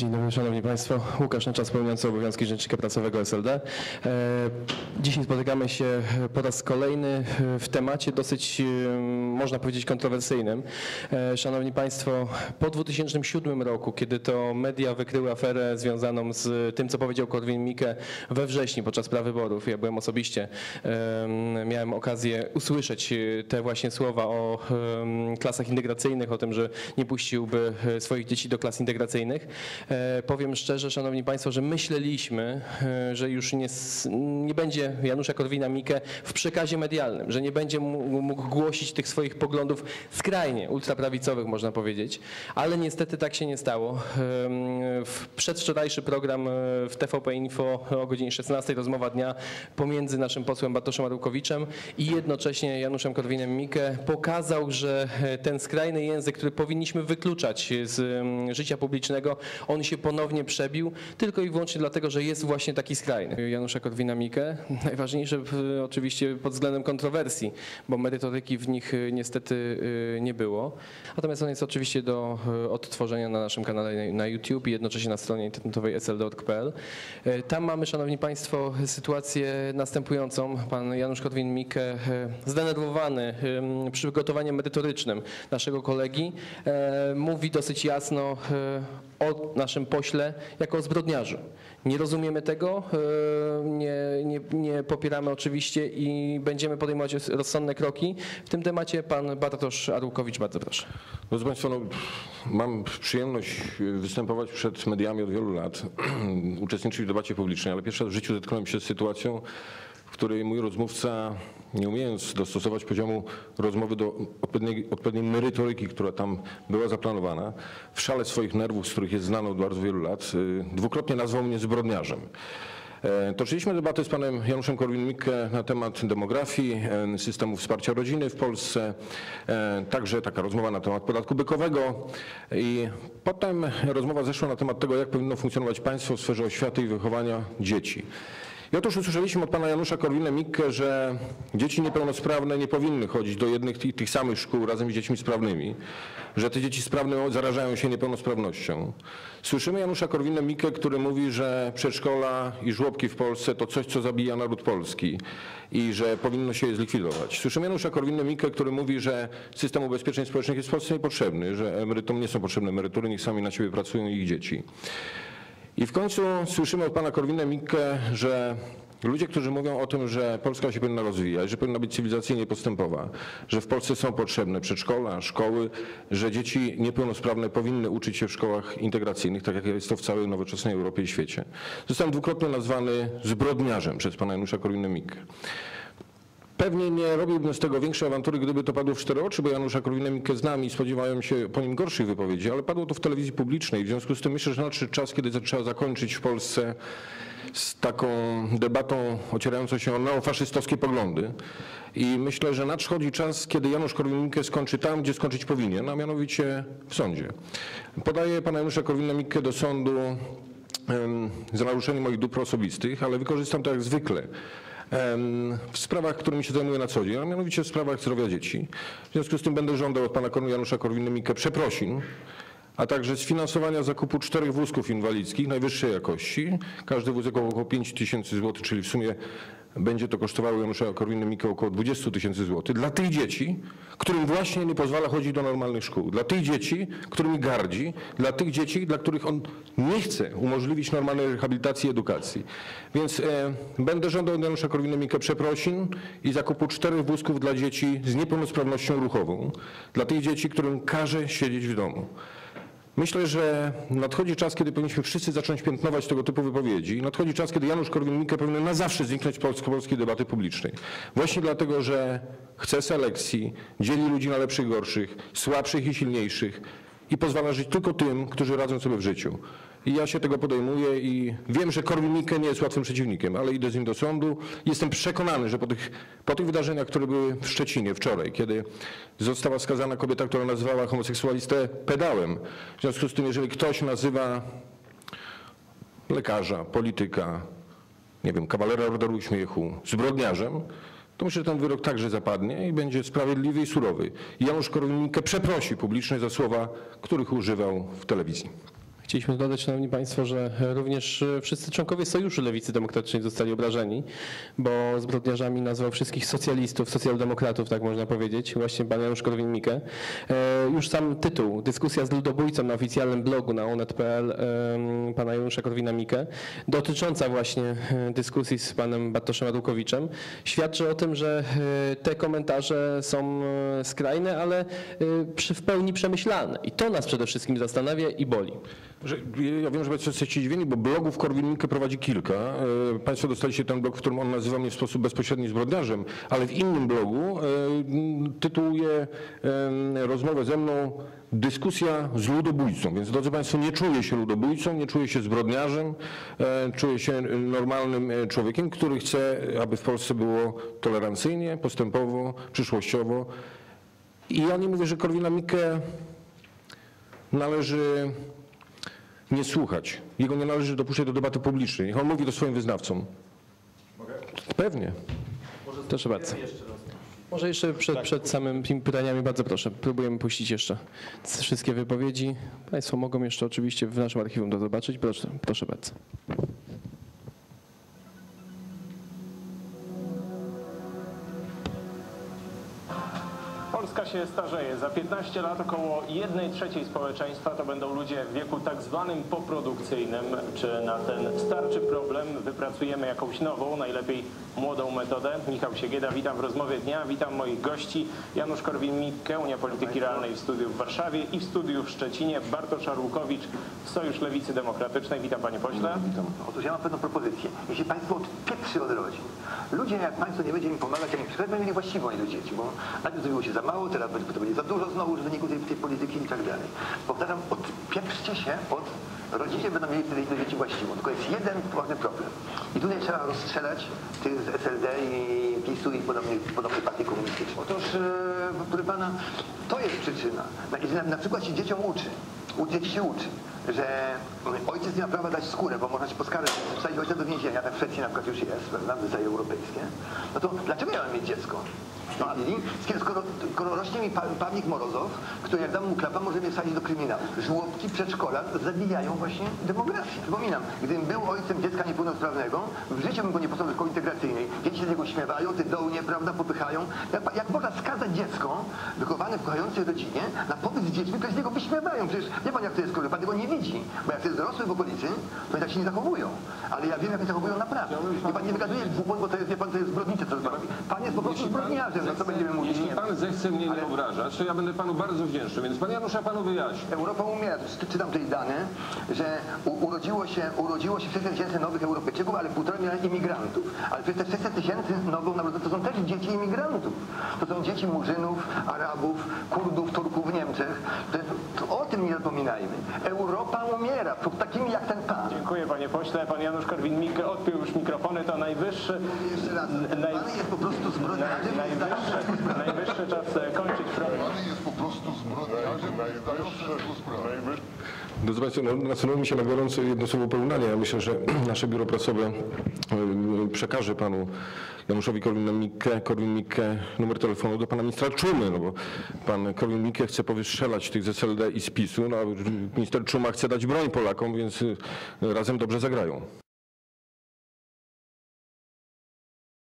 Dzień dobry, Szanowni Państwo. Łukasz Neczas, pełniący obowiązki Rzecznika Prasowego SLD. E, Dzisiaj spotykamy się po raz kolejny w temacie dosyć, e, można powiedzieć, kontrowersyjnym. E, Szanowni Państwo, po 2007 roku, kiedy to media wykryły aferę związaną z tym, co powiedział Korwin-Mikke we wrześniu podczas prawyborów, ja byłem osobiście, em, miałem okazję usłyszeć te właśnie słowa o klasach integracyjnych, o tym, że nie puściłby swoich dzieci do klas integracyjnych. E, Powiem szczerze, Szanowni Państwo, że myśleliśmy, e, że już nie, nie będzie Janusza Korwina-Mikke w przekazie medialnym, że nie będzie mógł, głosić tych swoich poglądów skrajnie ultraprawicowych, można powiedzieć, ale niestety tak się nie stało. Em, W przedwczorajszy program e, w TVP Info o godzinie 16 rozmowa dnia pomiędzy naszym posłem Bartoszem Arukowiczem i jednocześnie Januszem Korwinem-Mikke pokazał, że e, ten skrajny język, który powinniśmy wykluczać z życia publicznego, on się ponownie przebił, tylko i wyłącznie dlatego, że jest właśnie taki skrajny. Janusza Korwina-Mikke, najważniejsze e, oczywiście pod względem kontrowersji, bo merytoryki w nich e, niestety e, nie było. Natomiast on jest oczywiście do odtworzenia na naszym kanale na- YouTube i jednocześnie na stronie internetowej sld.pl. E, Tam mamy, Szanowni Państwo, sytuację następującą. Pan Janusz Korwin-Mikke, zdenerwowany em, przygotowaniem merytorycznym naszego kolegi, mówi dosyć jasno o naszym pośle jako o zbrodniarzu. Nie rozumiemy tego, e, nie, nie, nie popieramy oczywiście i będziemy podejmować rozsądne kroki. W tym temacie pan Bartosz Arłukowicz, bardzo proszę. Drodzy Państwo, no, mam przyjemność występować przed mediami od wielu lat, uczestniczyć w debacie publicznej, ale pierwszy raz w życiu zetknąłem się z sytuacją, w której mój rozmówca, nie umiejąc dostosować poziomu rozmowy do odpowiedniej, odpowiedniej merytoryki, która tam była zaplanowana, w szale swoich nerwów, z których jest znany od bardzo wielu lat, y, dwukrotnie nazwał mnie zbrodniarzem. E, Toczyliśmy debatę z panem Januszem Korwin-Mikke na temat demografii, e, systemu wsparcia rodziny w Polsce, e, także taka rozmowa na temat podatku bykowego i potem rozmowa zeszła na temat tego, jak powinno funkcjonować państwo w sferze oświaty i wychowania dzieci. I otóż usłyszeliśmy od pana Janusza Korwina-Mikke, że dzieci niepełnosprawne nie powinny chodzić do jednych i tych samych szkół razem z dziećmi sprawnymi, że te dzieci sprawne zarażają się niepełnosprawnością. Słyszymy Janusza Korwina-Mikke, który mówi, że przedszkola i żłobki w Polsce to coś, co zabija naród polski i że powinno się je zlikwidować. Słyszymy Janusza Korwina-Mikke, który mówi, że system ubezpieczeń społecznych jest w Polsce niepotrzebny, że emerytom nie są potrzebne emerytury, niech sami na siebie pracują i ich dzieci. I w końcu słyszymy od pana Korwina Mikke, że ludzie, którzy mówią o tym, że Polska się powinna rozwijać, że powinna być cywilizacyjnie postępowa, że w Polsce są potrzebne przedszkola, szkoły, że dzieci niepełnosprawne powinny uczyć się w szkołach integracyjnych, tak jak jest to w całej nowoczesnej Europie i świecie. Zostałem dwukrotnie nazwany zbrodniarzem przez pana Janusza Korwina Mikke. Pewnie nie robiłbym z tego większej awantury, gdyby to padło w cztery oczy, bo Janusza Korwin-Mikke znam i spodziewałem się po nim gorszych wypowiedzi, ale padło to w telewizji publicznej. W związku z tym myślę, że nadszedł czas, kiedy trzeba zakończyć w Polsce z taką debatą ocierającą się o neofaszystowskie poglądy. I myślę, że nadchodzi czas, kiedy Janusz Korwin-Mikke skończy tam, gdzie skończyć powinien, a mianowicie w sądzie. Podaję pana Janusza Korwina-Mikke do sądu za naruszenie moich dóbr osobistych, ale wykorzystam to jak zwykle w sprawach, którymi się zajmuję na co dzień, a mianowicie w sprawach zdrowia dzieci. W związku z tym będę żądał od pana Janusza Korwin-Mikke przeprosin, a także sfinansowania zakupu czterech wózków inwalidzkich najwyższej jakości. Każdy wózek około 5 tysięcy złotych, czyli w sumie będzie to kosztowało Janusza Korwin-Mikke około 20 tysięcy złotych. Dla tych dzieci, którym właśnie nie pozwala chodzić do normalnych szkół. Dla tych dzieci, którymi gardzi. Dla tych dzieci, dla których on nie chce umożliwić normalnej rehabilitacji i edukacji. Więc e, będę żądał Janusza Korwin-Mikke przeprosin i zakupu czterech wózków dla dzieci z niepełnosprawnością ruchową. Dla tych dzieci, którym każe siedzieć w domu. Myślę, że nadchodzi czas, kiedy powinniśmy wszyscy zacząć piętnować tego typu wypowiedzi. Nadchodzi czas, kiedy Janusz Korwin-Mikke powinien na zawsze zniknąć z polsko- polskiej debaty publicznej. Właśnie dlatego, że chce selekcji, dzieli ludzi na lepszych, gorszych, słabszych i silniejszych i pozwala żyć tylko tym, którzy radzą sobie w życiu. I ja się tego podejmuję i wiem, że Korwin-Mikke nie jest łatwym przeciwnikiem, ale idę z nim do sądu. Jestem przekonany, że po tych, po tych wydarzeniach, które były w Szczecinie wczoraj, kiedy została skazana kobieta, która nazywała homoseksualistę pedałem. W związku z tym, jeżeli ktoś nazywa lekarza, polityka, nie wiem, kawalera Orderu Uśmiechu zbrodniarzem, to myślę, że ten wyrok także zapadnie i będzie sprawiedliwy i surowy. Janusz Korwin-Mikke przeprosi publicznie za słowa, których używał w telewizji. Chcieliśmy dodać, Szanowni Państwo, że również e, wszyscy członkowie Sojuszu Lewicy Demokratycznej zostali obrażeni, bo zbrodniarzami nazwał wszystkich socjalistów, socjaldemokratów, tak można powiedzieć, właśnie pan Janusz Korwin-Mikke. E, Już sam tytuł, dyskusja z ludobójcą na oficjalnym blogu na onet.pl pana Janusza Korwina-Mikke, dotycząca właśnie e, dyskusji z panem Bartoszem Adukowiczem, świadczy o tym, że te komentarze są skrajne, ale w pełni przemyślane. I to nas przede wszystkim zastanawia i boli. Ja wiem, że Państwo jesteście zdziwieni, bo blogów Korwin-Mikke prowadzi kilka. E, Państwo dostaliście ten blog, w którym on nazywa mnie w sposób bezpośredni zbrodniarzem, ale w innym blogu e, tytułuje rozmowę ze mną Dyskusja z ludobójcą. Więc drodzy Państwo, nie czuję się ludobójcą, nie czuję się zbrodniarzem, e, czuję się normalnym człowiekiem, który chce, aby w Polsce było tolerancyjnie, postępowo, przyszłościowo. I ja nie mówię, że Korwina-Mikke należy nie słuchać. Jego nie należy dopuszczać do debaty publicznej. Niech on mówi to swoim wyznawcom. Pewnie. Proszę bardzo. Może jeszcze przed, przed samymi pytaniami, bardzo proszę, próbujemy puścić jeszcze wszystkie wypowiedzi. Państwo mogą jeszcze oczywiście w naszym archiwum to zobaczyć. Proszę, proszę bardzo. Polska się starzeje. Za 15 lat około 1 trzeciej społeczeństwa to będą ludzie w wieku tak zwanym poprodukcyjnym. Czy na ten starczy problem wypracujemy jakąś nową, najlepiej młodą metodę? Michał Siegieda, witam w rozmowie dnia. Witam moich gości. Janusz Korwin-Mikke, Unia Polityki Realnej w studiu w Warszawie i w studiu w Szczecinie. Bartosz Arłukowicz, Sojusz Lewicy Demokratycznej. Witam panie pośle. Otóż ja mam pewną propozycję. Jeśli Państwo odpieprzy od rodzin, ludzie jak Państwo nie będzie im pomagać, jak im przykład będą mieli właściwą ilość dzieci, bo najpierw zrobiło się za mało, teraz będzie, to będzie za dużo znowu w wyniku tej, tej polityki i tak dalej. Powtarzam, odpieprzcie się od rodzice będą mieli wtedy ilość dzieci właściwą. Tylko jest jeden poważny problem. I tutaj trzeba rozstrzelać tych z SLD i PiSu i podobnych, podobnych partii komunistycznych. Otóż, e, proszę Pana, to jest przyczyna. Na, na, przykład się dzieciom uczy. Dzieci się uczy, że ojciec nie ma prawa dać skórę, bo można się poskarżyć, wsadzić ojca do więzienia, tak w Szwecji na przykład już jest, prawda, w europejskie. No to dlaczego ja mam mieć dziecko? Skoro, skoro rośnie mi pa, Morozow, który jak dam mu klapa, może mnie wsadzić do kryminału. Żłobki, przedszkola zabijają właśnie demografię. Przypominam, gdybym był ojcem dziecka niepełnosprawnego, w życiu bym go nie posłał do szkoły integracyjnej. Dzieci się z niego śmiewają, ty dołnie, prawda, popychają. Jak, jak można skazać dziecko wychowane w kochającej rodzinie na pobyt z dziećmi, które z niego wyśmiewają? Przecież wie pan jak to jest, skoro pan tego nie widzi. Bo jak to jest dorosły w okolicy, to oni tak się nie zachowują. Ale ja wiem, jak się zachowują naprawdę. I pan nie wygaduje głupot, bo to jest, wie pan, to jest zbrodnicze, co pan robi. Pan jest po prostu zbrodniarzem, no co będziemy mówić? Jeśli Nie. pan zechce mnie nie obrażać, to ja będę panu bardzo wdzięczny, więc pan Janusz, ja panu wyjaśnię. Europa umiera. Czy- Czytam tutaj dane, że u, urodziło, się, urodziło się 600 tysięcy nowych Europejczyków, ale półtora miliona imigrantów. Ale przecież te 600 tysięcy nowo narodzonych to są też dzieci imigrantów. To są dzieci Murzynów, Arabów, Kurdów, Turków w Niemczech. To, to nie zapominajmy. Europa umiera przed takimi jak ten pan. Dziękuję panie pośle. Pan Janusz Korwin-Mikke odpiął już mikrofony. To najwyższy... Jeszcze raz, ten naj- pan jest po prostu zbrodniarzem. Najwyższy, najwyższy czas e, kończyć. Pan jest po prostu zbrodniarzem, najwyższe sprawy. Drodzy Państwo, no, mi się na gorąco jedno słowo porównania. Ja myślę, że nasze biuro prasowe y, przekaże panu Januszowi Korwin-Mikke, Korwin-Mikke numer telefonu do pana ministra Czumy, no bo pan Korwin-Mikke chce powystrzelać tych z SLD i z PiSu, no a minister Czuma chce dać broń Polakom, więc y, razem dobrze zagrają.